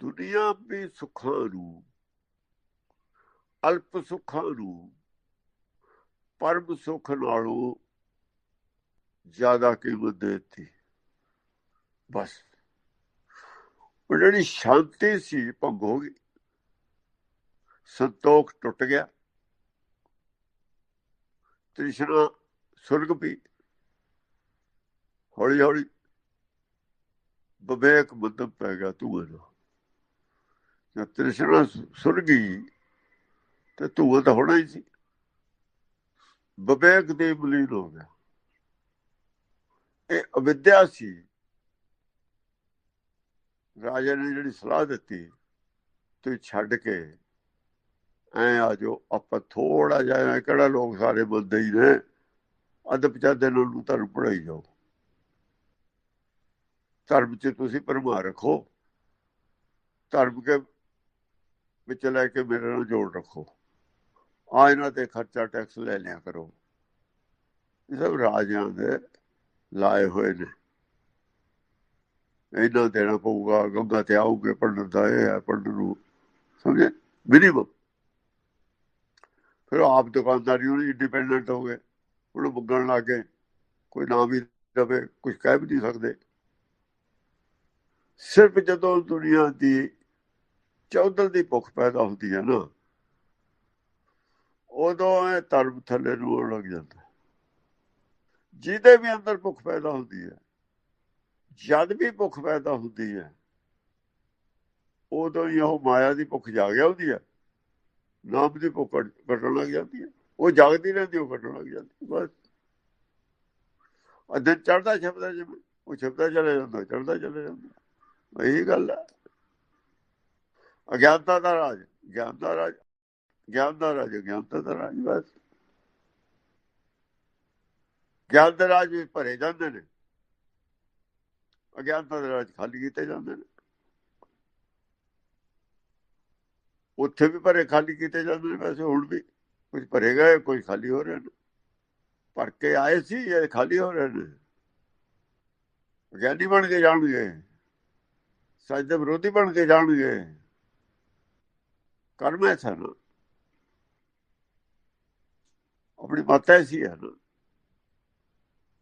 ਦੁਨੀਆ ਵੀ ਸੁੱਖਾਂ ਨੂੰ ਅਲਪ ਸੁੱਖਾਂ ਨੂੰ ਪਰਮ ਸੁੱਖ ਨਾਲੋਂ ਜ਼ਿਆਦਾ ਕੀਮਤ ਦਿੱਤੀ। ਬਸ। ਉਹ ਜਿਹੜੀ ਸ਼ਾਂਤੀ ਸੀ ਭੰਗ ਹੋ ਗਈ, ਸੰਤੋਖ ਟੁੱਟ ਗਿਆ। ਤ੍ਰਿਸ਼ਨਾ ਸੁਰਗ ਵੀ ਹੌਲੀ ਹੌਲੀ ਬਵੇਕ ਮਤਲਬ ਪੈ ਗਿਆ ਤੂੰ ਇਹਦਾ ਜਦ ਤ੍ਰਿਸ਼ਨਾ ਸੁਰਗੀ ਤੇ ਤੂੰ ਤਾਂ ਹੋਣਾ ਹੀ ਸੀ। ਬਵੇਕ ਦੇ ਬਲੀਨ ਹੋ ਗਿਆ। ਇਹ ਅਵਿਦਿਆ ਸੀ। ਰਾਜਾ ਨੇ ਜਿਹੜੀ ਸਲਾਹ ਦਿੱਤੀ, ਤੂੰ ਛੱਡ ਕੇ ਐ ਆ ਜੋ ਆਪਾਂ ਥੋੜਾ ਜਿਹਾ ਕਿਹੜਾ ਲੋਕ ਸਾਰੇ ਬੰਦੇ ਹੀ ਨੇ। ਅੱਧ ਪਚਾਦੇ ਨੂੰ ਧਰਮ ਪੜਾਈ ਜਾਓ। ਧਰਮ 'ਚ ਤੁਸੀਂ ਪਰਮਾ ਰੱਖੋ। ਧਰਮ ਕੇ ਵਿੱਚ ਲੈ ਕੇ ਮੇਰੇ ਨਾਲ ਜੋੜ ਰੱਖੋ। ਆ ਇਹਨਾਂ ਤੇ ਖਰਚਾ ਟੈਕਸ ਲੈ ਲਿਆ ਕਰੋ। ਇਹ ਸਭ ਰਾਜਿਆਂ ਦੇ ਲਾਏ ਹੋਏ ਨੇ। ਇਹਨਾਂ ਦੇਣਾ ਪਊਗਾ, ਗੰਗਾ ਤੇ ਆਉਗੇ ਪੜਨ ਦਾ ਇਹ ਹੈ ਪੜਨ ਨੂੰ ਸਮਝੇ? ਮਿਨੀਮਮ ਫਿਰ ਆਪ ਦੁਕਾਨਦਾਰੀ ਨੂੰ ਇੰਡੀਪੈਂਡੈਂਟ ਹੋ ਗਏ। ਉਹਨੂੰ ਬੁੱਗਣ ਲੱਗੇ ਕੋਈ ਨਾ ਵੀ ਦਵੇ ਕੁਝ ਕਹਿ ਵੀ ਨਹੀਂ ਸਕਦੇ। ਸਿਰਫ ਜਦੋਂ ਦੁਨੀਆ ਦੀ ਚੌਧਰ ਦੀ ਭੁੱਖ ਪੈਦਾ ਹੁੰਦੀ ਹੈ ਨਾ, ਉਦੋਂ ਇਹ ਧਰਮ ਥੱਲੇ ਨੂੰ ਆਉਣ ਲੱਗ ਜਾਂਦਾ ਜਿਹਦੇ ਵੀ ਅੰਦਰ ਭੁੱਖ ਪੈਦਾ ਹੁੰਦੀ ਹੈ, ਜਦ ਵੀ ਭੁੱਖ ਪੈਦਾ ਹੁੰਦੀ ਹੈ, ਉਦੋਂ ਹੀ ਉਹ ਮਾਇਆ ਦੀ ਭੁੱਖ ਜਾਗ ਜਾਂਦੀ ਹੈ, ਨਾਮ ਦੀ ਭੁੱਖ ਘਟਣ ਲੱਗ ਜਾਂਦੀ ਹੈ, ਉਹ ਜਾਗਦੀ ਰਹਿੰਦੀ, ਉਹ ਘਟਣ ਲੱਗ ਜਾਂਦੀ ਬਸ। ਅਦਰ ਚੜਦਾ ਸ਼ਬਦਾ ਜਿਵੇਂ ਉਹ ਸ਼ਬਦਾ ਚਲੇ ਜਾਂਦਾ ਚੜਦਾ ਚਲੇ ਜਾਂਦਾ, ਇਹੀ ਗੱਲ ਹੈ। ਅਗਿਆਨਤਾ ਦਾ ਰਾਜ ਗਿਆਨ ਦਾ ਰਾਜ ਗਿਆਨ ਦਾ ਰਾਜ, ਗਿਆਨਤਾ ਦਾ ਰਾਜ ਬਸ। ਗਿਆਨ ਦੇ ਰਾਜ ਵਿੱਚ ਭਰੇ ਜਾਂਦੇ ਨੇ। ਅਗਿਆਨਤਾ ਦੇ ਰਾਜ ਖਾਲੀ ਕੀਤੇ ਜਾਂਦੇ ਨੇ। ਉੱਥੇ ਵੀ ਭਰੇ ਖਾਲੀ ਕੀਤੇ ਜਾਂਦੇ ਨੇ, ਵੈਸੇ ਹੁਣ ਵੀ ਕੁਝ ਭਰੇ ਗਏ ਕੋਈ ਖਾਲੀ ਹੋ ਰਹੇ ਨੇ। ਭਰ ਕੇ ਆਏ ਸੀ, ਇਹ ਖਾਲੀ ਹੋ ਰਹੇ ਨੇ। ਗਿਆਨੀ ਬਣ ਕੇ ਜਾਣਗੇ। ਸੱਚ ਦੇ ਵਿਰੋਧੀ ਬਣ ਕੇ ਜਾਣਗੇ। ਕਰਮ ਐਸਾ ਨਾ ਆਪਣੀ ਮਤ ਐਸੀ ਹੈ ਨਾ।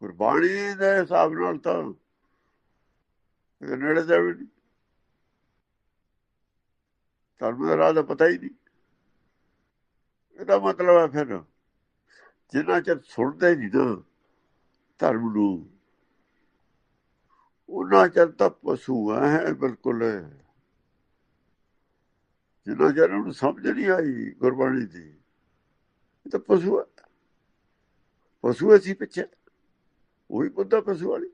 ਗੁਰਬਾਣੀ ਦੇ ਹਿਸਾਬ ਨਾਲ ਤਾਂ ਨੇੜੇ ਦਾ ਵੀ ਧਰਮ ਦਾ ਰਾਹ ਦਾ ਪਤਾ ਹੀ ਨਹੀਂ। ਇਹਦਾ ਮਤਲਬ ਹੈ ਫਿਰ ਜਿੰਨਾ ਚਿਰ ਸੁਣਦੇ ਨਹੀਂ ਨਾ ਧਰਮ ਨੂੰ, ਉਹਨਾਂ ਚਿਰ ਤਾਂ ਪਸ਼ੂ ਹੈ ਬਿਲਕੁਲ। ਜਿੰਨਾ ਚਿਰ ਉਹਨੂੰ ਸਮਝ ਨਹੀਂ ਆਈ ਗੁਰਬਾਣੀ ਦੀ। ਇਹ ਤਾਂ ਪਸ਼ੂ ਪਸ਼ੂ ਅਸੀਂ ਪਿੱਛੇ। ਉਹੀ ਬੁੱਧਾ ਪਸ਼ੂ ਵਾਲੀ।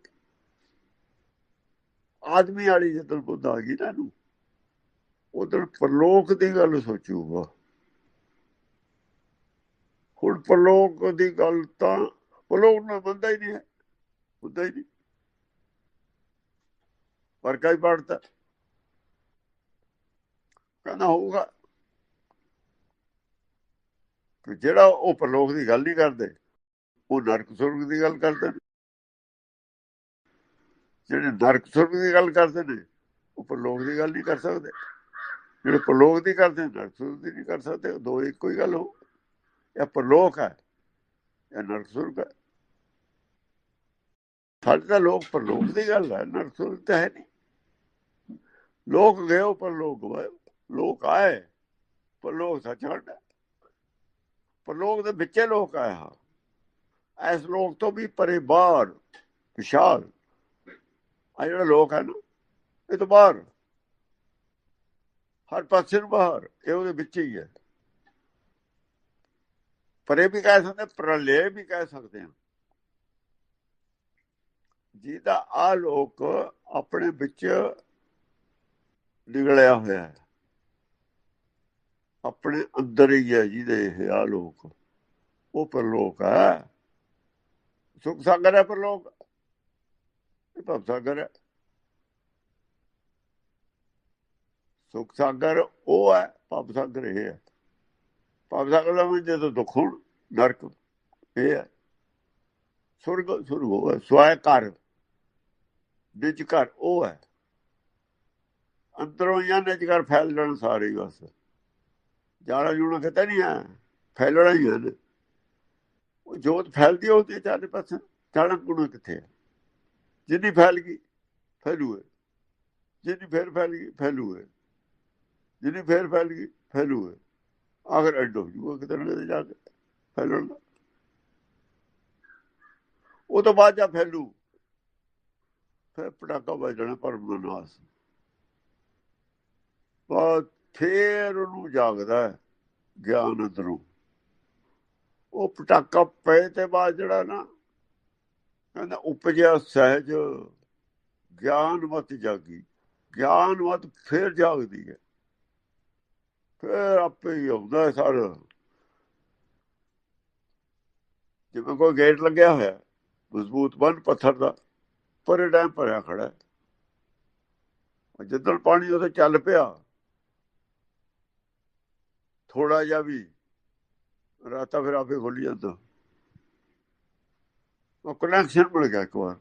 ਆਦਮੀ ਵਾਲੀ ਜਦੋਂ ਬੁੱਧ ਆ ਗਈ ਨਾ ਨੂੰ ਉਧਰ ਪਰਲੋਕ ਦੀ ਗੱਲ ਸੋਚੂਗਾ। ਹੁਣ ਪਰਲੋਕ ਦੀ ਗੱਲ ਤਾਂ, ਪ੍ਰਲੋਕ ਨੂੰ ਬੰਦਾ ਹੀ ਨਹੀਂ ਹੈ। ਬੁੱਧਾ ਹੀ ਨਹੀਂ। ਪਰ ਕਈ ਪੜਤਾ ਕਹਿੰਦਾ ਹੋਊਗਾ? ਕਿ ਜਿਹੜਾ ਉਹ ਪ੍ਰਲੋਕ ਦੀ ਗੱਲ ਨਹੀਂ ਕਰਦੇ, ਉਹ ਨਰਕ ਸੁਰਗ ਦੀ ਗੱਲ ਕਰਦੇ ਨੇ। ਜਿਹੜੇ ਨਰਕ ਸੁਰਗ ਦੀ ਗੱਲ ਕਰਦੇ ਨੇ, ਉਹ ਪਰਲੋਕ ਦੀ ਗੱਲ ਨਹੀਂ ਕਰ ਸਕਦੇ। ਜਿਹੜੇ ਪ੍ਰਲੋਕ ਦੀ ਕਰਦੇ ਨਰਕ ਸੁਰਗ ਦੀ ਨਹੀਂ ਕਰ ਸਕਦੇ ਦੋ ਇੱਕੋ ਹੀ ਗੱਲ ਹੋ। ਇਹ ਪਰਲੋਕ ਹੈ, ਇਹ ਨਰਕ ਸੁਰਗ ਹੈ। ਸਾਡੇ ਤਾਂ ਲੋਕ ਪਰਲੋਕ ਦੀ ਗੱਲ ਹੈ, ਨਰਕ ਸੁਰਗ ਤਾਂ ਹੈ ਨਹੀਂ। ਲੋਕ ਗਏ ਉਹ ਪਰਲੋਕ ਗਏ ਲੋਕ ਆਏ ਪਰ ਲੋਕ ਸੱਚਖੰਡ ਪਰ ਲੋਕ ਦੇ ਵਿੱਚੇ ਲੋਕ ਆਇਆ ਐਸ ਲੋਕ ਤੋਂ ਵੀ ਪਰੇ ਬਾਹਰ, ਵਿਸ਼ਾਲ ਆ ਜਿਹੜਾ ਲੋਕ ਹੈ ਨਾ, ਇਹ ਤੋਂ ਬਾਹਰ। ਹਰ ਪਾਸੇ ਨੂੰ ਬਾਹਰ, ਇਹ ਉਹਦੇ ਵਿੱਚ ਹੀ ਹੈ। ਪਰੇ ਵੀ ਕਹਿ ਸਕਦੇ, ਪ੍ਰਲੇ ਵੀ ਕਹਿ ਸਕਦੇ ਹਾਂ। ਜਿਹਦਾ ਆ ਲੋਕ ਆਪਣੇ ਵਿੱਚ ਨਿਗਲਿਆ ਹੋਇਆ ਹੈ। ਆਪਣੇ ਅੰਦਰ ਹੀ ਹੈ ਜਿਹਦੇ ਇਹ ਆ ਲੋਕ। ਉਹ ਪਰਲੋਕ ਹੈ। ਸੁਖ ਸਾਗਰ ਹੈ ਪਰਲੋਕ। ਇਹ ਭਵ ਸਾਗਰ ਹੈ। ਸੁਖ ਸਾਗਰ ਉਹ ਹੈ, ਭਵ ਸਾਗਰ ਇਹ ਹੈ। ਭਵ ਸਾਗਰ ਦਾ ਮਤਲਬ ਜਦੋਂ ਦੁੱਖ ਹੋਣ, ਨਰਕ ਇਹ ਹੈ। ਸੁਰਗ ਸੁਰਗ ਉਹ ਸਵਾਇ ਘਰ। ਵਿੱਚ ਘਰ ਉਹ ਹੈ। ਅੰਦਰੋਂ ਜਾਂ ਨੇ ਘਰ ਫੈਲ ਜਾਣ ਸਾਰੇ ਹੀ ਬਸ। ਜਾਣਾ ਜੁਣਾ ਕਿਤੇ ਨਹੀਂ ਆ। ਫੈਲਣਾ ਹੀ ਹੈ ਉਹ ਜੋਤ ਫੈਲਦੀ ਹੋਤੀ ਚਾਰੇ ਪਾਸੇ। ਜਾਣਾ ਗੁਣ ਕਿੱਥੇ ਹੈ ਜਿੰਨੀ ਫੈਲ ਗਈ ਫੈਲੂ ਹੈ ਜਿੰਨੀ ਫੇਰ ਫੈਲ ਗਈ ਫੈਲੂ ਹੈ ਜਿੰਨੀ ਫੇਰ ਫੈਲ ਗਈ ਫੈਲੂ ਹੈ ਆਖਰ ਐਡ ਹੋ ਜੂਗਾ ਕਿਤੇ ਨਾ ਜਾ ਕੇ ਫੈਲਣ ਦਾ। ਉਹ ਤੋਂ ਬਾਅਦ ਜਾ ਫੈਲੂ। ਫਿਰ ਪਟਾਕਾ ਵੱਜਣਾ ਪਰਮ ਦਾ ਬਾਅਦ ਫੇਰ ਉਹਨੂੰ ਜਾਗਦਾ ਹੈ ਗਿਆਨ ਅੰਦਰੋਂ ਉਹ ਪਟਾਕਾ ਪਏ ਤੇ ਬਾਅਦ ਜਿਹੜਾ ਨਾ ਕਹਿੰਦਾ ਉਪਜਿਆ ਸਹਿਜ ਗਿਆਨ ਮਤ ਜਾਗੀ। ਗਿਆਨ ਮਤ ਫੇਰ ਜਾਗਦੀ ਹੈ। ਫੇਰ ਆਪੇ ਹੀ ਆਉਂਦਾ ਹੈ ਸਾਰਾ। ਜਿਵੇਂ ਕੋਈ ਗੇਟ ਲੱਗਿਆ ਹੋਇਆ, ਮਜ਼ਬੂਤ ਬੰਨ ਪੱਥਰ ਦਾ, ਪਰੇ ਡੈਮ ਭਰਿਆ ਖੜਾ ਹੈ। ਜਦੋਂ ਪਾਣੀ ਉਹਦੇ ਚੱਲ ਪਿਆ ਥੋੜਾ ਜਿਹਾ ਵੀ ਰਾਤਾ ਫਿਰ ਆਪੇ ਖੁੱਲ ਜਾਂਦਾ। ਉਹ ਕਨੈਕਸ਼ਨ ਮਿਲ ਗਿਆ ਇੱਕ ਵਾਰ।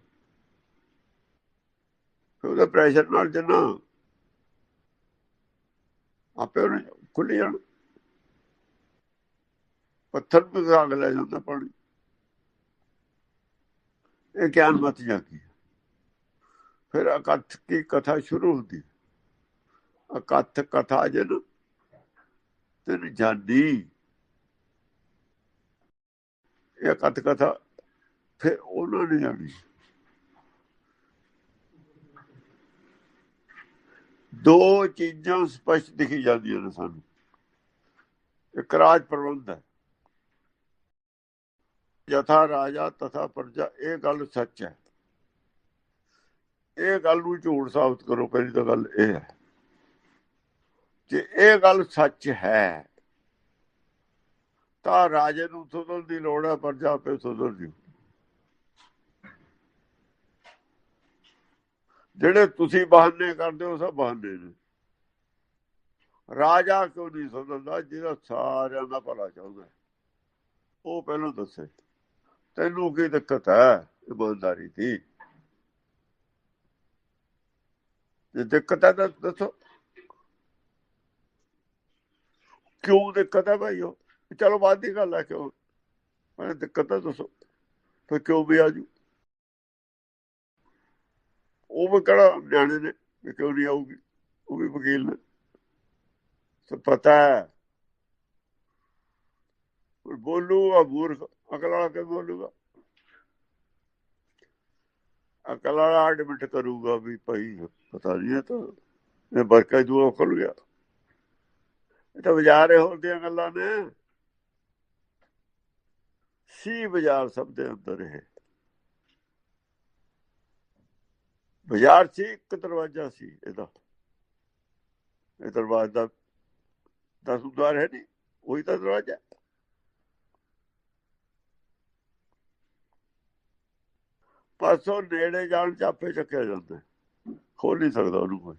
ਫਿਰ ਉਹਦੇ ਪ੍ਰੈਸ਼ਰ ਨਾਲ ਜਨਾ ਆਪੇ ਉਹਨੇ ਖੁੱਲ ਜਾਣ। ਪੱਥਰ ਵੀ ਸਾਗ ਲੈ ਜਾਂਦਾ ਪਾਣੀ। ਇਹ ਗਿਆਨ ਮਤ ਜਾਗੀ। ਫਿਰ ਅਕਥ ਕੀ ਕਥਾ ਸ਼ੁਰੂ ਹੁੰਦੀ? ਅਕਥ ਕਥਾ ਜਨ ਤਨ ਜਾਨੀ। ਇਹ ਕਥ ਕਥਾ, ਫਿਰ ਉਹਨਾਂ ਨੇ ਜਾਣੀ ਦੋ ਚੀਜ਼ਾਂ ਸਪਸ਼ਟ ਦਿਖੀ ਜਾਂਦੀਆਂ ਨੇ ਸਾਨੂੰ। ਇੱਕ ਰਾਜ ਪ੍ਰਬੰਧ ਹੈ। ਜਥਾ ਰਾਜਾ ਤਥਾ ਪ੍ਰਜਾ, ਇਹ ਗੱਲ ਸੱਚ ਹੈ। ਇਹ ਗੱਲ ਨੂੰ ਝੂਠ ਸਾਬਤ ਕਰੋ, ਪਹਿਲੀ ਤਾਂ ਗੱਲ ਇਹ ਹੈ। ਜੇ ਇਹ ਗੱਲ ਸੱਚ ਹੈ, ਤਾਂ ਰਾਜੇ ਨੂੰ ਸੁਧਰਨ ਦੀ ਲੋੜ ਹੈ ਪ੍ਰਜਾ ਆਪੇ ਸੁਧਰ ਜਿਹੜੇ ਤੁਸੀਂ ਬਹਾਨੇ ਕਰਦੇ ਹੋ, ਸਭ ਬਹਾਨੇ ਨੇ। ਰਾਜਾ ਕਿਉਂ ਨਹੀਂ ਸੁਧਰਦਾ ਜਿਹੜਾ ਸਾਰਿਆਂ ਦਾ ਭਲਾ ਚਾਹੁੰਦਾ ਉਹ ਪਹਿਲਾਂ ਦੱਸੇ, ਤੈਨੂੰ ਕੀ ਦਿੱਕਤ ਹੈ? ਇਮਾਨਦਾਰੀ ਦੀ। ਜੇ ਦਿੱਕਤ ਹੈ ਤਾਂ ਦੱਸੋ। ਕਿਉਂ ਦਿੱਕਤ ਹੈ ਭਾਈ ਉਹ? ਚਲੋ ਬਾਅਦ ਦੀ ਗੱਲ ਹੈ ਕਿਉਂ ਮੈਂ ਦਿੱਕਤ ਹੈ ਦੱਸੋ। ਫਿਰ ਕਿਉਂ ਵੀ ਆਜੂ ਉਹ ਵੀ ਕਿਹੜਾ ਨਿਆਣੇ ਨੇ ਵੀ ਕਿਉਂ ਨਹੀਂ ਆਊਗੀ? ਉਹ ਵੀ ਵਕੀਲ ਨੇ। ਸੋ ਪਤਾ ਹੈ। ਬੋਲੂਗਾ ਮੂਰਖ, ਅਕਲ ਵਾਲਾ ਕੇ ਬੋਲੂਗਾ? ਅਕਲ ਵਾਲਾ ਐਡਮਿਟ ਕਰੂਗਾ ਵੀ ਭਾਈ, ਪਤਾ ਨਹੀਂ ਹੈ ਤਾਂ ਇਹ ਬਰਕਾ ਦੂਆ ਖੁੱਲ ਗਿਆ। ਇਹ ਤਾਂ ਬਾਜ਼ਾਰੇ ਹੋਰ ਦੀਆਂ ਗੱਲਾਂ ਨੇ। ਸੀ ਬਾਜ਼ਾਰ ਸਭ ਦੇ ਅੰਦਰ ਹੈ ਬਾਜ਼ਾਰ ਸੀ, ਇੱਕ ਦਰਵਾਜ਼ਾ ਸੀ ਇਹਦਾ। ਇਹ ਦਰਵਾਜ਼ਾ ਦਸ ਦੁਆਰ ਹੈ ਨਹੀਂ, ਉਹੀ ਤਾਂ ਦਰਵਾਜ਼ਾ। ਪਾਸੋਂ ਨੇੜੇ ਜਾਣ, ਚਾਪੇ ਚੱਕਿਆ ਜਾਂਦਾ। ਖੋਲ ਨਹੀਂ ਸਕਦਾ ਉਹਨੂੰ ਕੋਈ।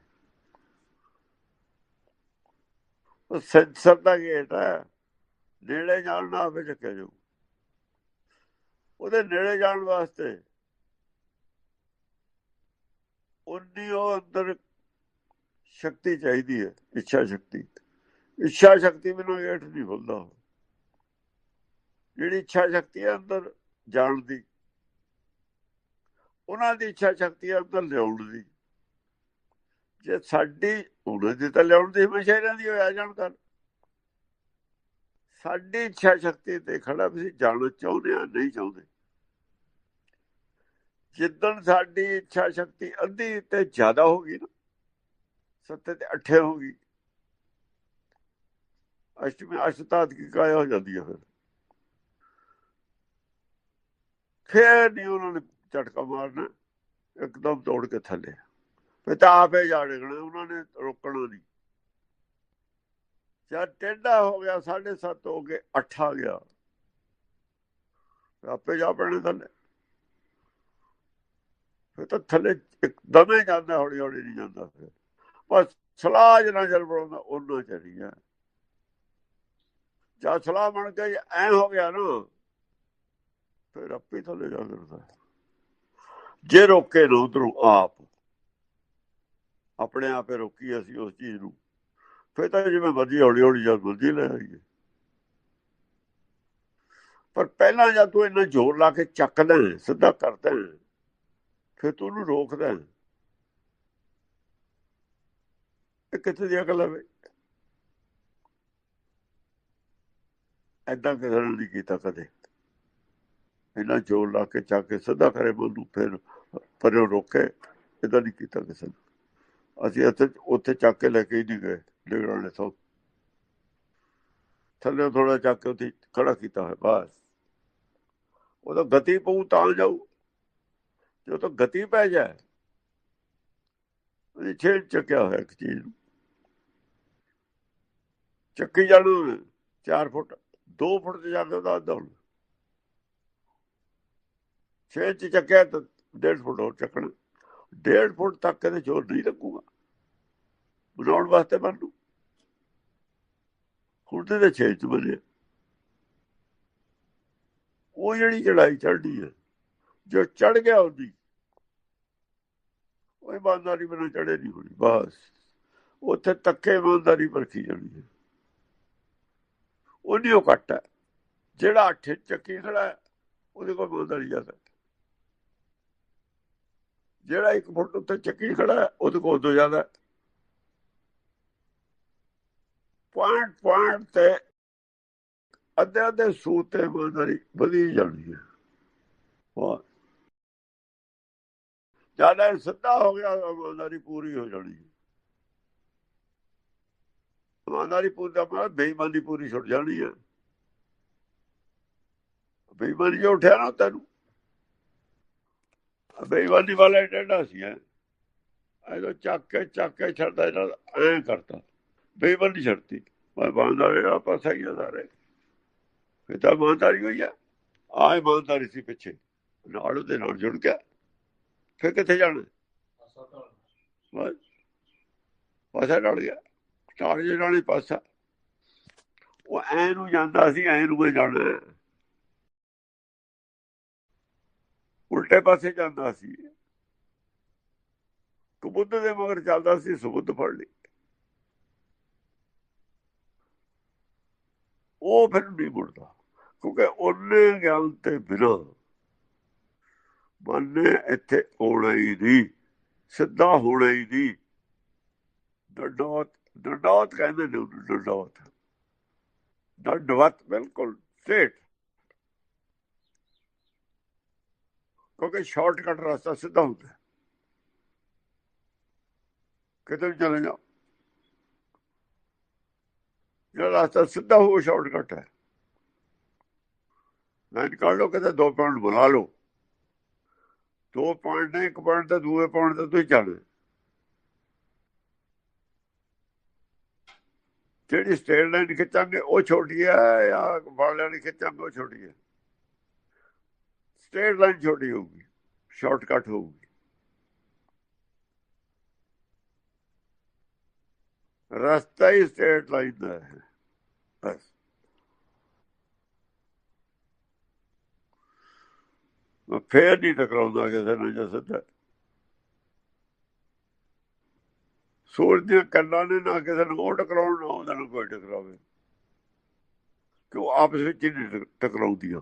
ਉਹ ਸੈਂਸਰ ਦਾ ਗੇਟ ਹੈ। ਨੇੜੇ ਜਾਣ ਨਾ ਆਪੇ ਚੱਕਿਆ ਜਾਊ। ਉਹਦੇ ਨੇੜੇ ਜਾਣ ਵਾਸਤੇ ਉਨੀ ਉਹ ਅੰਦਰ ਸ਼ਕਤੀ ਚਾਹੀਦੀ ਹੈ, ਇੱਛਾ ਸ਼ਕਤੀ। ਇੱਛਾ ਸ਼ਕਤੀ ਬਿਨਾਂ ਗੇਟ ਨਹੀਂ ਖੁੱਲਦਾ ਜਿਹੜੀ ਇੱਛਾ ਸ਼ਕਤੀ ਹੈ ਅੰਦਰ ਜਾਣ ਦੀ, ਉਹਨਾਂ ਦੀ ਇੱਛਾ ਸ਼ਕਤੀ ਹੈ ਅੰਦਰ ਲਿਆਉਣ ਦੀ। ਜੇ ਸਾਡੀ ਉਹਨਾਂ ਦੀ ਤਾਂ ਲਿਆਉਣ ਦੀ ਹਮੇਸ਼ਾ ਇਹਨਾਂ ਦੀ ਹੋਇਆ ਜਾਣ ਕਰ ਸਾਡੀ ਇੱਛਾ ਸ਼ਕਤੀ ਤੇ ਖੜਾ ਵੀ ਜਾਣ ਚਾਹੁੰਦੇ ਆ, ਨਹੀਂ ਚਾਹੁੰਦੇ। ਜਿੱਦਣ ਸਾਡੀ ਇੱਛਾ ਸ਼ਕਤੀ ਅੱਧੀ ਤੇ ਜ਼ਿਆਦਾ ਹੋ ਗਈ ਨਾ, ਸੱਤੇ ਤੇ ਅੱਠੇ ਹੋ ਗਈ, ਅਸ਼ਟਮੀ ਅਸ਼ਤਾਤ ਕੀ ਕਾਇਆ ਹੋ ਜਾਂਦੀ ਹੈ ਫਿਰ। ਫੇਰ ਨਹੀਂ ਉਹਨਾਂ ਨੇ ਝਟਕਾ ਮਾਰਨਾ, ਇੱਕਦਮ ਤੋੜ ਕੇ ਥੱਲੇ। ਫਿਰ ਤਾਂ ਆਪੇ ਜਾ ਡਿੱਗਣਾ ਉਹਨਾਂ ਨੇ ਰੋਕਣਾ ਨਹੀਂ। ਜਦ ਟੇਢਾ ਹੋ ਗਿਆ 7.5 ਹੋ ਕੇ 8 ਆ ਗਿਆ। ਆਪੇ ਜਾ ਪੈਣੇ ਥੱਲੇ। ਫਿਰ ਤਾਂ ਥੱਲੇ ਇੱਕਦਮ ਹੀ ਜਾਂਦਾ ਹੌਲੀ ਹੌਲੀ ਨਹੀਂ ਜਾਂਦਾ ਫਿਰ। ਬਸ ਸਲਾਹ ਜਨਾ ਜਲ ਬਣਾਉਂਦਾ ਉਹਨਾਂ ਚਰੀਆ ਜਾਂ ਸਲਾਹ ਬਣ ਕੇ ਐ ਹੋ ਗਿਆ ਨਾ, ਫਿਰ ਆਪੇ ਥੱਲੇ ਜਾ ਕਰਦਾ ਜੇ ਰੋਕੇ ਨਾ ਉਧਰੋਂ ਆਪ। ਆਪਣੇ ਆਪੇ ਰੋਕੀ ਅਸੀਂ ਉਸ ਚੀਜ਼ ਨੂੰ। ਫਿਰ ਤਾਂ ਜਿਵੇਂ ਮਰਜ਼ੀ ਹੌਲੀ ਹੌਲੀ ਜਦ ਮਰਜ਼ੀ ਲੈ ਆਈਏ। ਪਰ ਪਹਿਲਾਂ ਜਦ ਤੂੰ ਇੰਨਾ ਜ਼ੋਰ ਲਾ ਕੇ ਚੱਕਦਾ ਸਿੱਧਾ ਕਰਦਾ ਫਿਰ ਤੂੰ ਉਹਨੂੰ ਰੋਕਦਾ ਇਹ ਕਿੱਥੇ ਦੀ ਅਕਲ ਹੈ ਐਦਾਂ ਕਿਸੇ ਨੇ ਨਹੀਂ ਕੀਤਾ ਕਦੇ। ਇੰਨਾ ਜ਼ੋਰ ਲਾ ਕੇ ਚੱਕ ਕੇ ਸਿੱਧਾ ਕਰੇ ਬੰਦੂ, ਫਿਰ ਪਰੇ ਰੋਕੇ। ਇਦਾਂ ਨਹੀਂ ਕੀਤਾ ਕਿਸੇ ਨੇ। ਅਸੀਂ ਉੱਥੇ ਉੱਥੇ ਚੱਕ ਕੇ ਲੈ ਕੇ ਹੀ ਨਹੀਂ ਗਏ ਡਿਗਰਾਣੇ ਤੋਂ। ਥੱਲੇ ਥੋੜਾ ਚੱਕ ਕੇ ਉੱਥੇ ਖੜਾ ਕੀਤਾ ਹੋਇਆ, ਬਸ। ਉਹਦਾ ਗਤੀ ਪਊ, ਤਾਂ ਜਾਊ। ਜੋ ਤਾਂ ਗਤੀ ਪੈ ਜਾਏ ਉਹ ਛੇੜ ਚੱਕਿਆ ਹੋਇਆ ਇੱਕ ਚੀਜ਼ ਨੂੰ। ਚੱਕੀ ਜਾਣੂ 4 ਫੁੱਟ 2 ਫੁੱਟ ਤੇ ਜਾ ਕੇ ਉਹਦਾ ਅੱਧਾ ਹੁਣ। ਚ ਚੱਕਿਆ ਤਾਂ 1.5 ਫੁੱਟ ਹੋਰ ਚੱਕਣਾ। 1.5 ਫੁੱਟ ਤੱਕ ਕਦੇ ਜ਼ੋਰ ਨਹੀਂ ਲੱਗੂਗਾ। ਬਣਾਉਣ ਵਾਸਤੇ ਬਣੂ ਹੁਣ ਤੇ ਛੇ ਚ ਬਣੇ ਉਹ ਜਿਹੜੀ ਚੜਾਈ ਚੜਦੀ ਹੈ, ਜੋ ਚੜ ਗਿਆ ਉਹਦੀ, ਉਹ ਇਮਾਨਦਾਰੀ ਬਿਨਾਂ ਚੜੇ ਨਹੀਂ ਹੋਣੀ, ਬਸ। ਉੱਥੇ ਤੱਕੇ ਇਮਾਨਦਾਰੀ ਪਰਖੀ ਜਾਣੀ ਹੈ। ਉਹ ਉਹ ਘੱਟ ਹੈ। ਜਿਹੜਾ ਅੱਠ ਚੱਕੀ ਖੜਾ ਉਹਦੇ ਕੋਲ ਇਮਾਨਦਾਰੀ ਜ਼ਿਆਦਾ ਜਿਹੜਾ ਇੱਕ ਫੁੱਟ ਉੱਤੇ ਚੱਕੀ ਖੜਾ ਹੈ, ਉਹਦੇ ਕੋਲ ਤੋਂ ਜ਼ਿਆਦਾ ਪੁਆਇੰਟ ਪੁਆਇੰਟ ਤੇ ਅੱਧੇ ਅੱਧੇ ਸੂਤ ਤੇ ਇਮਾਨਦਾਰੀ ਵਧੀ ਜਾਂਦੀ ਹੈ। ਵਾਹ। ਜ਼ਿਆਦਾ ਸਿੱਧਾ ਹੋ ਗਿਆ ਇਮਾਨਦਾਰੀ ਪੂਰੀ ਹੋ ਜਾਣੀ ਹੈ। ਇਮਾਨਦਾਰੀ ਪੂਰੀ ਦਾ ਮਤਲਬ ਬੇਈਮਾਨੀ ਪੂਰੀ ਛੁੱਟ ਜਾਣੀ ਹੈ। ਬੇਈਮਾਨੀ ਜੋ ਉਠਿਆ ਨਾ ਤੈਨੂੰ ਬੇਈਮਾਨੀ ਵਾਲਾ ਡੰਡਾ ਸੀ ਐ। ਇਹਦਾ ਚੱਕ ਕੇ ਚੱਕ ਕੇ ਛੱਡਦਾ ਇਹਨਾਂ ਐ ਕਰਤਾ। ਬੇਈਮਾਨੀ ਛੱਡਤੀ। ਮੈਂ ਇਮਾਨਦਾਰੀ ਦਾ ਪਾਸਾ ਹੀ ਸਾਰੇ। ਫਿਰ ਤਾਂ ਇਮਾਨਦਾਰੀ ਹੋਈ ਆ ਆ ਇਮਾਨਦਾਰੀ ਸੀ ਪਿੱਛੇ। ਨਾਲ ਉਹਦੇ ਨਾਲ ਜੁੜ ਗਿਆ। ਫਿਰ ਕਿੱਥੇ ਜਾਣਾ? ਬਸ। ਪਾਸਾ ਡੜ ਗਿਆ। ਟਾੜ ਜਿਹੜਾ ਨਹੀਂ ਪਾਸਾ। ਉਹ ਐ ਨੂੰ ਜਾਂਦਾ ਸੀ, ਐ ਨੂੰ ਜਾਣਾ। ਉਲਟੇ ਪਾਸੇ ਜਾਂਦਾ ਸੀ। ਕਬੁੱਧ ਦੇ ਮਗਰ ਚੱਲਦਾ ਸੀ ਸੁਬੁੱਧ ਫੜ ਲਈ ਉਹ ਫਿਰ ਨਹੀਂ ਮੁੜਦਾ, ਕਿਉਂਕਿ ਉਹਨੇ ਗੱਲ ਤੇ ਬਿਨਾਂ ਮਨ ਇੱਥੇ ਹੋਣਾ ਹੀ ਨਹੀਂ, ਸਿੱਧਾ ਹੋਣਾ ਹੀ ਨਹੀਂ। ਡੰਡੋਤ ਡੰਡੋਤ ਕਹਿੰਦੇ ਨੇ ਉਹਨੂੰ ਡੰਡੋਤ ਡੰਡਵਤ ਬਿਲਕੁਲ ਸਟੇਟ ਕਿਉਂਕਿ ਸ਼ਾਰਟਕਟ ਰਸਤਾ ਸਿੱਧਾ ਹੁੰਦਾ ਕਿਤੇ ਵੀ ਚਲੇ ਜਾਓ। ਜਿਹੜਾ ਰਸਤਾ ਸਿੱਧਾ ਹੋ ਸ਼ਾਰਟਕਟ ਹੈ। ਮੈਂ ਕੱਢ ਲੋ ਕਿਤੇ ਦੋ ਪੁਆਇੰਟ ਬੁਲਾ ਲਓ। ਦੋ ਪੁਆਇੰਟ ਨੇ, ਇੱਕ ਪੁਆਇੰਟ ਤੇ ਦੂਏ ਪੁਆਇੰਟ ਤੇ ਤੁਸੀਂ ਚੱਲ ਜਿਹੜੀ ਸਟੇਟ ਲਾਈਨ ਖਿੱਚਾਂਗੇ, ਉਹ ਛੋਟੀ ਹੈ ਜਾਂ ਵਾਲ ਲਾਈਨ ਖਿੱਚਾਂਗੇ, ਉਹ ਛੋਟੀ ਹੈ। ਸਟ੍ਰੇਟ ਲਾਈਨ ਛੋਟੀ ਹੋਊਗੀ ਸ਼ਾਰਟਕਟ ਹੋਊਗੀ। ਰਸਤਾ ਹੀ ਸਟੇਟ ਲਾਈਨ ਦਾ ਹੈ, ਬਸ। ਫੇਰ ਨਹੀਂ ਟਕਰਾਉਂਦਾ ਕਿਸੇ ਨਾਲ ਜੇ ਸਿੱਧਾ। ਸੂਰਜ ਦੀਆਂ ਕੰਨਾਂ ਨੇ ਨਾ ਕਿਸੇ ਨੂੰ ਉਹ ਟਕਰਾਉਣ, ਨਾ ਉਹਦਾ ਨੂੰ ਕੋਈ ਟਕਰਾਵੇ। ਕਿਉਂ ਆਪਸ ਵਿੱਚ ਹੀ ਨਹੀਂ ਟਕਰਾਉਂਦੀਆਂ?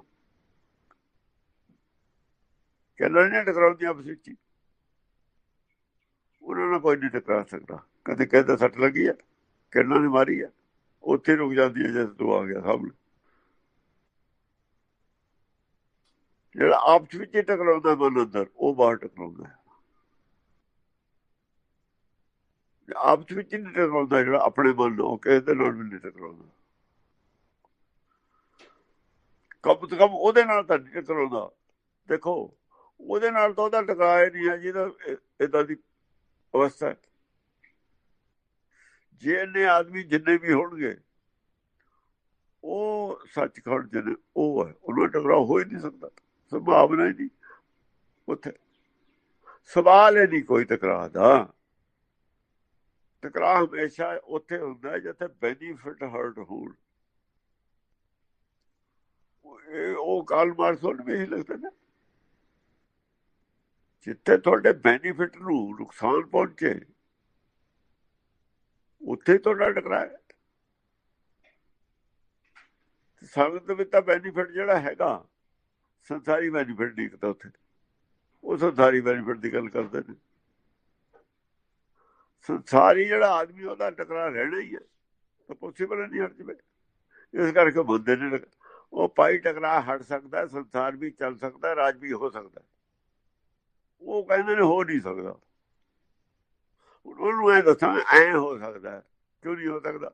ਕੰਨਾਂ ਨੇ ਟਕਰਾਉਂਦੀਆਂ ਆਪਸ ਵਿੱਚ ਉਹਨਾਂ ਨਾਲ ਕੋਈ ਨਹੀਂ ਟਕਰਾ ਸਕਦਾ। ਕਦੇ ਕਹਿੰਦਾ ਸੱਟ ਲੱਗੀ ਆ ਕੰਨਾਂ ਨੇ ਮਾਰੀ ਆ। ਉੱਥੇ ਰੁਕ ਜਾਂਦੀ ਹੈ ਜਦ ਤੂੰ ਆ ਗਿਆ ਸਾਹਮਣੇ। ਜਿਹੜਾ ਆਪਸ ਵਿੱਚ ਟਕਰਾਉਂਦਾ ਮਨ ਅੰਦਰ, ਉਹ ਬਾਹਰ ਟਕਰਾਉਂਦਾ ਹੈ। ਆਪਸ ਵਿੱਚ ਹੀ ਨਹੀਂ ਟਕਰਾਉਂਦਾ, ਜਿਹੜਾ ਆਪਣੇ ਮਨ ਨੂੰ ਕਿਸੇ ਨਾਲ ਵੀ ਨਹੀਂ ਟਕਰਾਉਂਦਾ। ਕਮ ਤੋਂ ਕਮ ਉਹਦੇ ਨਾਲ ਤਾਂ ਨਹੀਂ ਟਕਰਾਉਂਦਾ। ਦੇਖੋ ਉਹਦੇ ਨਾਲ ਤਾਂ ਉਹਦਾ ਟਕਰਾਅ ਨਹੀਂ ਹੈ ਜਿਹਦਾ ਇਦਾਂ ਦੀ ਅਵਸਥਾ ਹੈ। ਜੇ ਇਹਨੇ ਆਦਮੀ ਜਿੰਨੇ ਵੀ ਹੋਣਗੇ, ਉਹ ਸੱਚਖੰਡ ਜਿਹਨੇ ਉਹ ਹੈ, ਉਹਨਾਂ ਟਕਰਾਅ ਹੋ ਹੀ ਨਹੀਂ ਸਕਦਾ, ਸੰਭਾਵਨਾ ਹੀ ਨਹੀਂ ਉੱਥੇ। ਸਵਾਲ ਹੀ ਨਹੀਂ ਕੋਈ ਟਕਰਾਅ ਦਾ। ਟਕਰਾਅ ਹਮੇਸ਼ਾ ਉੱਥੇ ਹੁੰਦਾ ਜਿੱਥੇ ਬੈਨੀਫਿਟ ਹਰਟ ਹੋਣ। ਉਹ ਕਾਲ ਮਾਰਕਸ ਨੂੰ ਵੀ ਇਹੀ ਲੱਗਦਾ ਨਾ। ਜਿੱਥੇ ਤੁਹਾਡੇ ਬੈਨੀਫਿਟ ਨੂੰ ਨੁਕਸਾਨ ਪਹੁੰਚੇ, ਉੱਥੇ ਤੁਹਾਡਾ ਟਕਰਾਇਆ ਸੰਗਤ ਵਿੱਚ ਤਾਂ ਬੈਨੀਫਿਟ ਜਿਹੜਾ ਹੈਗਾ, ਸੰਸਾਰੀ ਬੈਨੀਫਿਟ ਨਹੀਂ ਕਿਤਾ ਉੱਥੇ, ਉਹ ਸੰਸਾਰੀ ਬੈਨੀਫਿਟ ਦੀ ਗੱਲ ਕਰਦੇ ਨੇ। ਸੰਸਾਰੀ ਜਿਹੜਾ ਆਦਮੀ, ਉਹਦਾ ਟਕਰਾ ਰਹਿਣਾ ਹੀ ਹੈ, ਤਾਂ ਪੋਸੀਬਲ ਨਹੀਂ ਹਟ ਜਵੇ ਇਸ ਕਰਕੇ ਬੰਦੇ ਨੇ ਉਹ ਪਾਈ ਟਕਰਾ ਹਟ ਸਕਦਾ, ਸੰਸਾਰ ਵੀ ਚੱਲ ਸਕਦਾ, ਰਾਜ ਵੀ ਹੋ ਸਕਦਾ। ਉਹ ਕਹਿੰਦੇ ਨੇ ਹੋ ਨਹੀਂ ਸਕਦਾ। ਉਹਨੂੰ ਐ ਦੱਸਾਂ, ਐ ਹੋ ਸਕਦਾ ਕਿਉਂ ਨਹੀਂ ਹੋ ਸਕਦਾ?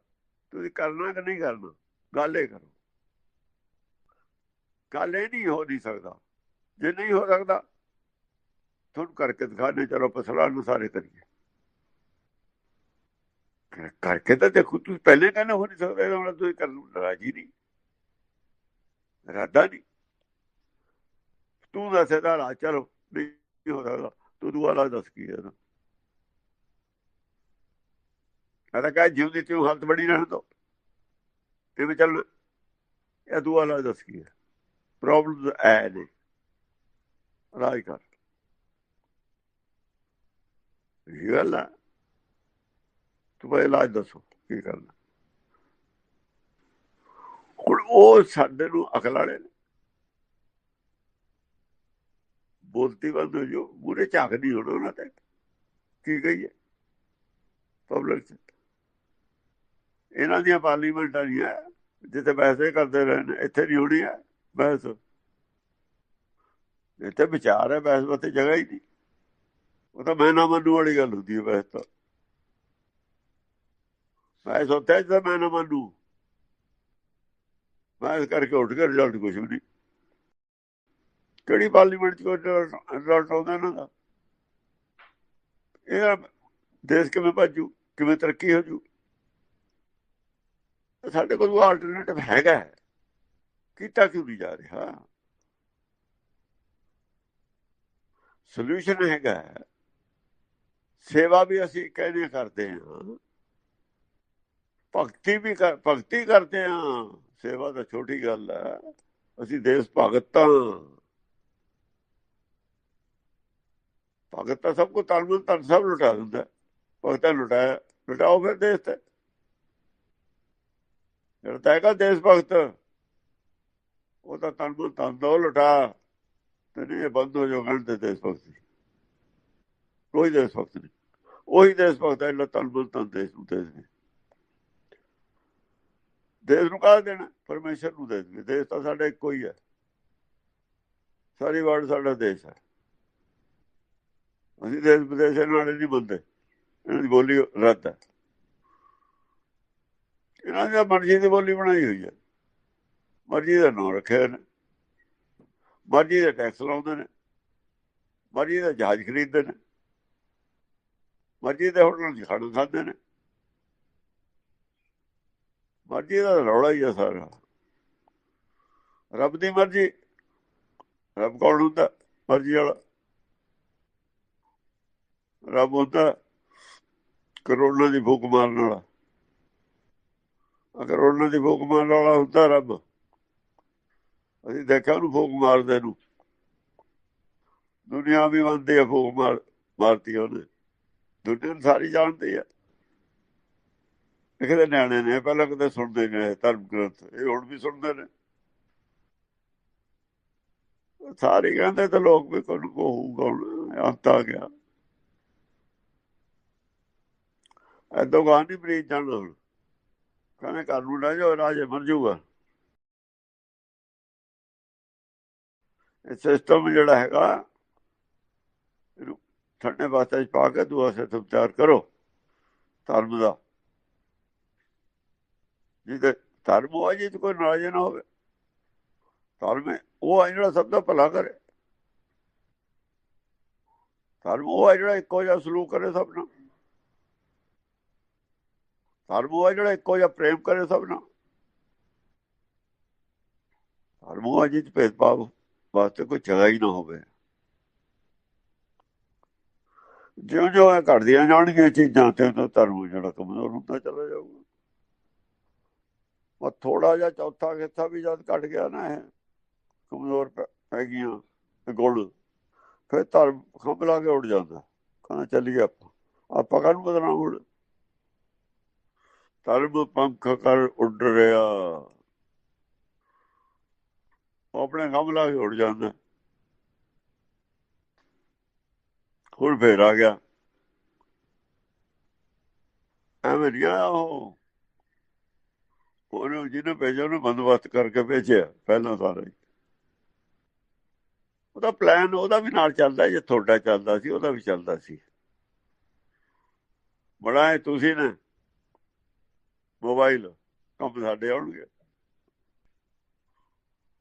ਤੁਸੀਂ ਕਰਨਾ ਕਿ ਨਹੀਂ ਕਰਨਾ? ਗੱਲ ਇਹ ਕਰੋ। ਗੱਲ ਇਹ ਨਹੀਂ ਹੋ ਨਹੀਂ ਸਕਦਾ। ਜੇ ਨਹੀਂ ਹੋ ਸਕਦਾ, ਤੁਹਾਨੂੰ ਕਰਕੇ ਦਿਖਾਣੇ ਚਲੋ ਪਸਲਾ ਨੂੰ ਸਾਰੇ ਕਰੀਏ। ਕਰਕੇ ਤਾਂ ਦੇਖੋ, ਤੁਸੀਂ ਪਹਿਲੇ ਕਹਿੰਦੇ ਹੋ ਨਹੀਂ ਸਕਦਾ, ਹੁਣ ਤੁਸੀਂ ਕਰ ਰਾਜੀ ਨਹੀਂ। ਰਾਦਾ ਨਹੀਂ। ਤੂੰ ਦੱਸੇ ਦਾ ਰਾ ਚਲੋ, ਨਹੀਂ ਹੋ ਸਕਦਾ? ਤੂੰ ਦੁਆ ਦੱਸ ਕੀ ਹੈ ਨਾ? ਅਰੇ ਕਹੇ ਜਿਉਂ ਦੀ ਤੂੰ ਹਾਲਤ ਬੜੀ ਰਹਿਣ ਦੋ। ਤੇ ਵੀ ਚੱਲ, ਇਹ ਦੁਆ ਦੱਸ ਕੀ ਹੈ? ਪ੍ਰੋਬਲਮਸ ਐ ਨੇ। ਰਾਈ ਕਰ। ਇਹ ਗੱਲ ਤੂੰ ਬਈ ਇਲਾਜ ਦੱਸੋ, ਕੀ ਕਰਨਾ? ਹੁਣ ਉਹ ਸਾਡੇ ਨੂੰ ਅਕਲ ਵਾਲੇ ਨੇ। ਬੋਲਤੀ ਬੰਦ ਹੋ ਜੋ ਮੂਰੇ ਝਾਕ ਨਹੀਂ ਹੋਣਾ ਉਹਨਾਂ ਤੇ। ਕੀ ਕਹੀਏ? ਪਬਲਿਕ ਚ। ਇਹਨਾਂ ਦੀਆਂ ਪਾਰਲੀਮੈਂਟਾਂ ਨਹੀਂ ਹੈ। ਜਿੱਥੇ ਬਹਿਸੇ ਕਰਦੇ ਰਹੇ ਨੇ, ਇੱਥੇ ਨਹੀਂ ਹੋਣੀ ਹੈ ਬਸ ਇੱਥੇ ਵਿਚਾਰ ਹੈ, ਬਹਿਸ ਵਾਸਤੇ ਜਗ੍ਹਾ ਹੀ ਨਹੀਂ। ਉਹ ਤਾਂ ਮੈਂ ਨਾ ਮੰਨੂ ਵਾਲੀ ਗੱਲ ਹੁੰਦੀ ਹੈ ਬਹਿਸ ਤਾਂ। ਮੈਂ ਸੋਚਿਆ ਜਦ ਮੈਂ ਨਾ ਮੰਨੂ। ਮੈਂ ਇਸ ਕਰਕੇ ਉੱਠ ਕੇ ਰਿਜ਼ਲਟ ਕੁਝ ਵੀ ਨਹੀਂ। ਕਿਹੜੀ ਪਾਰਲੀਮੈਂਟ ਚ ਕੋਈ ਰਿਜ਼ਲਟ ਆਉਂਦਾ ਇਹਨਾਂ ਦਾ? ਇਹ ਦੇਸ਼ ਕਿਵੇਂ ਭਾਜੂ, ਕਿਵੇਂ ਤਰੱਕੀ ਹੋ ਜੂ? ਸਾਡੇ ਕੋਲ ਆਲਟਰਨੇਟਿਵ ਹੈਗਾ ਕੀਤਾ ਕਿਉਂ ਨਹੀਂ ਜਾ ਰਿਹਾ? ਸੋਲੂਸ਼ਨ ਹੈਗਾ ਸੇਵਾ ਵੀ ਅਸੀਂ ਕਹਿੰਦੇ ਕਰਦੇ ਹਾਂ। ਭਗਤੀ ਵੀ ਭਗਤੀ ਕਰਦੇ ਹਾਂ। ਸੇਵਾ ਤਾਂ ਛੋਟੀ ਗੱਲ ਹੈ। ਅਸੀਂ ਦੇਸ਼ ਭਗਤਾਂ ਭਗਤ ਤਾਂ ਸਭ ਕੋ ਤਨਮਨ ਤਨ ਸਭ ਲੁਟਾ ਦਿੰਦਾ ਭਗਤਾਂ ਲੁਟਾਇਆ ਲੁਟਾਓ ਫਿਰ ਦੇਸ਼ ਤੇ। ਜਿਹੜਾ ਤੈਗਾ ਦੇਸ਼ ਭਗਤ, ਉਹ ਤਾਂ ਤਨਮਨ ਤਨ ਦੋ ਲੁਟਾ। ਤੇ ਨਹੀਂ ਬੰਦ ਹੋ ਜੋ ਗਣ ਤੇ ਦੇਸ਼ ਭਗਤ ਕੋਈ ਦੇਸ਼ ਭਗਤ ਨਹੀਂ। ਉਹੀ ਦੇਸ਼ ਭਗਤ ਹੈ ਤਨ ਤਨਮਨ ਤਨ ਦੇਸ਼ ਨੂੰ ਦੇਸ਼ ਨੇ ਦੇਸ਼ ਨੂੰ ਕਾਹ ਦੇਣਾ? ਪਰਮੇਸ਼ਰ ਨੂੰ ਦੇ ਦੇ ਦੇਸ਼ ਤਾਂ ਸਾਡਾ ਇੱਕੋ ਹੀ ਹੈ। ਸਾਰੀ ਵਰਡ ਸਾਡਾ ਦੇਸ਼ ਹੈ। ਅਸੀਂ ਦੇਸ਼ ਵਿਦੇਸ਼ ਨਾਲ ਨਹੀਂ ਬੋਲਦੇ ਇਹਨਾਂ ਦੀ ਬੋਲੀ ਰੱਦ ਹੈ। ਇਹਨਾਂ ਦੀ ਮਰਜ਼ੀ ਦੀ ਬੋਲੀ ਬਣਾਈ ਹੋਈ ਹੈ। ਮਰਜ਼ੀ ਦਾ ਨਾਮ ਰੱਖਿਆ ਨੇ। ਮਰਜ਼ੀ ਦੇ ਟੈਕਸ ਲਾਉਂਦੇ ਨੇ। ਮਰਜ਼ੀ ਦਾ ਜਹਾਜ਼ ਖਰੀਦਦੇ ਨੇ। ਮਰਜ਼ੀ ਦੇ ਹੋਟਲਾਂ 'ਚ ਖਾਣਾ ਖਾਂਦੇ ਨੇ। ਮਰਜ਼ੀ ਦਾ ਰੌਲਾ ਹੀ ਆ ਸਾਰਾ। ਰੱਬ ਦੀ ਮਰਜ਼ੀ। ਰੱਬ ਕੌਣ ਹੁੰਦਾ? ਮਰਜ਼ੀ ਵਾਲਾ। ਰੱਬ ਹੁੰਦਾ ਕਰੋਨਾ ਦੀ ਭੁੱਖ ਮਾਰਨ ਵਾਲਾ। ਅਗਰ ਉਹਨਾਂ ਦੀ ਭੁੱਖ ਮਾਰਨ ਵਾਲਾ ਹੁੰਦਾ ਰੱਬ। ਅਸੀਂ ਦੇਖਿਆ ਉਹਨੂੰ ਭੁੱਖ ਮਾਰਦੇ ਨੂੰ ਦੁਨੀਆ ਵੀ ਮੰਨਦੀ ਆ ਭੁੱਖ ਮਾਰ, ਮਾਰਤੀ ਉਹਨੇ। ਦੁਨੀਆ ਸਾਰੀ ਜਾਣਦੀ ਆ। ਇਹਦੇ ਨਿਆਣੇ ਨੇ? ਪਹਿਲਾਂ ਕਦੇ ਸੁਣਦੇ ਨੇ ਧਰਮ ਗ੍ਰੰਥ। ਇਹ ਹੁਣ ਵੀ ਸੁਣਦੇ ਨੇ। ਸਾਰੇ ਕਹਿੰਦੇ ਤਾਂ ਲੋਕ ਵੀ ਕੋਈ ਕੋ ਹੋਊਗਾ, ਹੁਣ ਅੰਤ ਆ ਗਿਆ। ਐਦੋਂ ਗਾਣੀ ਬਰੀ ਜਾਣ ਹੁਣ ਕਹਿੰਦੇ ਘਰ ਨੂੰ ਲੈ ਜਾਓ, ਰਾਜੇ ਮਰ ਜਾਊਗਾ। ਇਹ ਸਿਸਟਮ ਜਿਹੜਾ ਹੈਗਾ, ਇਹਨੂੰ ਠੰਡੇ ਵਾਸਤੇ ਪਾ ਕੇ ਦੁਆ ਸੇ ਤਿਆਰ ਕਰੋ, ਧਰਮ ਦਾ। ਜਿਹਦੇ ਧਰਮ ਉਹ ਜਿਹੇ ਕੋਈ ਨਾਰਾਜ਼ ਨਾ ਹੋਵੇ। ਧਰਮ ਉਹ ਆ ਜਿਹੜਾ ਸਭ ਦਾ ਭਲਾ ਕਰੇ। ਧਰਮ ਉਹ ਆ ਜਿਹੜਾ ਇੱਕੋ ਜਿਹਾ ਸਲੂਕ ਕਰੇ ਸਭ ਨਾਲ। ਧਰਮ ਉਹ ਆ ਜਿਹੜਾ ਇੱਕੋ ਜਿਹਾ ਪ੍ਰੇਮ ਕਰੇ ਸਭ ਨਾਲ। ਧਰਮ ਉਹ ਆ ਭੇਦਭਾਵ ਵਾਸਤੇ ਕੋਈ ਜਗ੍ਹਾ ਹੀ ਨਾ ਹੋਵੇ। ਜਿਉਂ ਜਿਉਂ ਇਹ ਘਟਦੀਆਂ ਜਾਣਗੀਆਂ ਚੀਜ਼ਾਂ ਤੇ ਉਹ ਧਰਮ ਜਿਹੜਾ ਕਮਜ਼ੋਰ ਹੁੰਦਾ ਚਲਾ ਜਾਊਗਾ। ਉਹ ਥੋੜਾ ਜਿਹਾ ਚੌਥਾ ਹਿੱਸਾ ਵੀ ਜਦ ਘਟ ਗਿਆ ਨਾ ਇਹ ਕਮਜ਼ੋਰ ਪੈ ਗਈਆਂ ਗੁਣ, ਫਿਰ ਧਰਮ ਖੰਭ ਲਾ ਕੇ ਉੱਡ ਜਾਂਦਾ। ਕਹਿੰਦਾ ਚੱਲੀਏ ਆਪਾਂ। ਆਪਾਂ ਕਾਹਨੂੰ ਬਦਨਾਮ ਹੁਣ? ਧਰਮ ਪੰਖ ਕਰ ਉੱਡ ਰਿਹਾ। ਉਹ ਆਪਣੇ ਕੰਮ ਲਾ ਕੇ ਉੱਡ ਜਾਂਦਾ। ਹੁਣ ਫੇਰ ਆ ਗਿਆ। ਐਵੇਂ ਨਹੀਂ ਉਹ। ਉਹਨੇ ਜਿਹਨੇ ਭੇਜਿਆ, ਉਹਨੂੰ ਬੰਦੋਬਸਤ ਕਰਕੇ ਭੇਜਿਆ ਪਹਿਲਾਂ ਸਾਰਾ ਉਹਦਾ ਪਲਾਨ ਉਹਦਾ ਵੀ ਨਾਲ ਚੱਲਦਾ ਜੇ ਤੁਹਾਡਾ ਚੱਲਦਾ ਸੀ, ਉਹਦਾ ਵੀ ਚੱਲਦਾ ਸੀ। ਬੜਾ ਹੈ ਤੁਸੀਂ ਨੇ ਮੋਬਾਈਲ ਕੰਮ ਸਾਡੇ ਆਉਣਗੇ।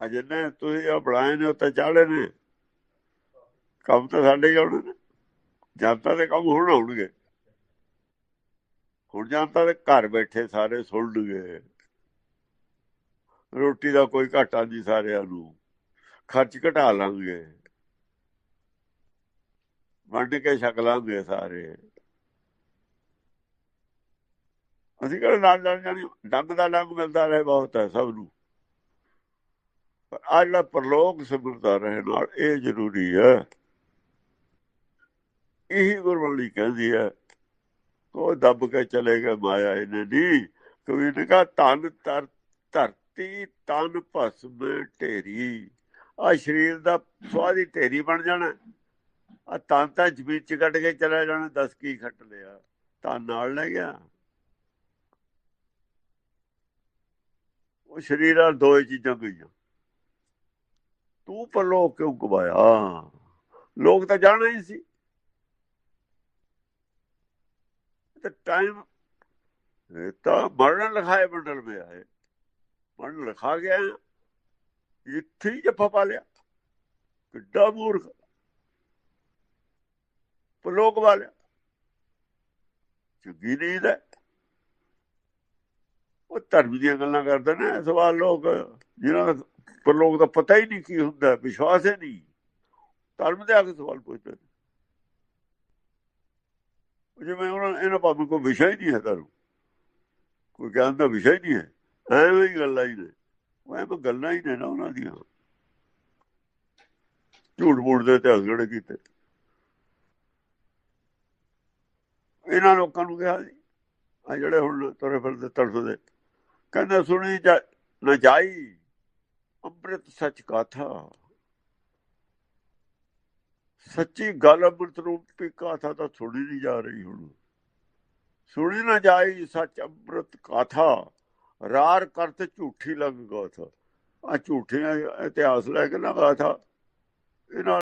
ਅਜਿਹਨੇ ਤੁਸੀਂ ਆ ਬਣਾਏ ਨੇ ਉੱਤੇ ਚਾੜੇ ਨੇ। ਕੰਮ ਤਾਂ ਸਾਡੇ ਹੀ ਆਉਣੇ ਨੇ। ਜਨਤਾ ਦੇ ਕੰਮ ਹੁਣ ਆਉਣਗੇ। ਹੁਣ ਜਨਤਾ ਦੇ ਘਰ ਬੈਠੇ ਸਾਰੇ ਸੁਣਨਗੇ ਰੋਟੀ ਦਾ ਕੋਈ ਘਾਟਾ ਨਹੀਂ ਸਾਰਿਆਂ ਨੂੰ। ਖਰਚ ਘਟਾ ਲਾਂਗੇ। ਵੰਡ ਕੇ ਛਕ ਲਾਂਗੇ ਸਾਰੇ। ਅਸੀਂ ਕਿਹੜਾ ਨਾਲ ਨਾਲ ਜਾਣੀ ਡੰਗ ਦਾ ਡੰਗ ਮਿਲਦਾ ਰਹੇ ਬਹੁਤ ਹੈ ਸਭ ਨੂੰ। ਪਰ ਆ ਜਿਹੜਾ ਪਰਲੋਕ ਸਿਮਰਦਾ ਰਹੇ ਨਾਲ, ਇਹ ਜ਼ਰੂਰੀ ਹੈ। ਇਹੀ ਗੁਰਬਾਣੀ ਕਹਿੰਦੀ ਹੈ, ਉਹ ਦੱਬ ਕੇ ਚਲੇ ਗਏ ਮਾਇਆ ਇਹਨੇ ਨਹੀਂ ਕਵੀ ਨੇ ਕਹਾ ਤਨ ਤਰ, ਧਰਤੀ ਤਨ ਭਸਮ ਢੇਰੀ। ਆ ਸਰੀਰ ਦਾ ਸਵਾਦੀ ਢੇਰੀ ਬਣ ਜਾਣਾ। ਆ ਤਨ ਤਾਂ ਜ਼ਮੀਨ ਚ ਕੱਢ ਕੇ ਚਲਾ ਜਾਣਾ, ਦਸ ਕੀ ਖੱਟ ਲਿਆ। ਤਾਂ ਨਾਲ ਲੈ ਗਿਆ। ਉਹ ਸਰੀਰ ਨਾਲ ਦੋ ਚੀਜ਼ਾਂ ਗਈਆਂ ਤੂੰ ਪਰਲੋਕ ਕਿਉਂ ਗਵਾਇਆ ਲੋਕ ਤਾਂ ਜਾਣਾ ਹੀ ਸੀ। ਤੇ ਟਾਈਮ ਤਾਂ ਮਰਨ ਲਿਖਾਏ ਬੰਡਲ ਮੇ ਆਏ। ਮਰਨ ਲਿਖਾ ਗਿਆ ਇੱਥੇ ਹੀ ਜੱਫਾ ਪਾ ਲਿਆ। ਕਿੱਡਾ ਮੂਰਖ। ਪਰਲੋਕ ਵਾਲਿਆ ਚੰਗੀ ਨੀਂਦ ਹੈ। ਉਹ ਧਰਮ ਦੀਆਂ ਗੱਲਾਂ ਕਰਦੇ ਨੇ ਸਵਾਲ ਲੋਕ ਜਿਹਨਾਂ ਦਾ ਪਰ ਲੋਕ ਦਾ ਪਤਾ ਹੀ ਨਹੀਂ ਕੀ ਹੁੰਦਾ, ਵਿਸ਼ਵਾਸ ਹੀ ਨਹੀਂ। ਧਰਮ ਦੇ ਆ ਕੇ ਸਵਾਲ ਪੁੱਛਦੇ ਜਿਵੇਂ ਉਹਨਾਂ, ਇਹਨਾਂ ਭਾਵੇਂ ਕੋਈ ਵਿਸ਼ਾ ਹੀ ਨਹੀਂ ਹੈ ਧਰਮ। ਕੋਈ ਗਿਆਨ ਦਾ ਵਿਸ਼ਾ ਹੀ ਨਹੀਂ ਹੈ। ਐਵੇਂ ਹੀ ਗੱਲਾਂ ਹੀ ਨੇ। ਉਹ ਐਵੇਂ ਗੱਲਾਂ ਹੀ ਨੇ ਨਾ ਉਹਨਾਂ ਦੀਆਂ। ਝੂਠ ਮੂਠ ਦੇ ਇਤਿਹਾਸ ਗੜੇ ਕੀਤੇ। ਇਹਨਾਂ ਲੋਕਾਂ ਨੂੰ ਕਿਹਾ ਜੀ ਆ ਜਿਹੜੇ ਹੁਣ ਤੁਰੇ ਫਿਰਦੇ ਤੜਫਦੇ ਕਹਿੰਦਾ, ਸੁਣੀ ਨਾ ਜਾਈ। ਅੰਮ੍ਰਿਤ ਸੱਚ ਕਾਥਾ? ਸੱਚੀ ਗੱਲ ਅੰਮ੍ਰਿਤ ਰੂਪੀ ਕਾਥਾ ਤਾਂ ਸੁਣੀ ਨਹੀਂ ਜਾ ਰਹੀ ਹੁਣ। ਸੁਣੀ ਨਾ ਜਾਈ, ਸੱਚ ਅੰਮ੍ਰਿਤ ਕਾਥਾ? ਰਾਰ ਕਰਤ ਝੂਠੀ ਲੱਗ ਗਾਥਾ। ਆ ਝੂਠੀਆਂ ਇਤਿਹਾਸ ਲੈ ਕੇ ਨਾ ਗਾਥਾ। ਇਹਨਾਂ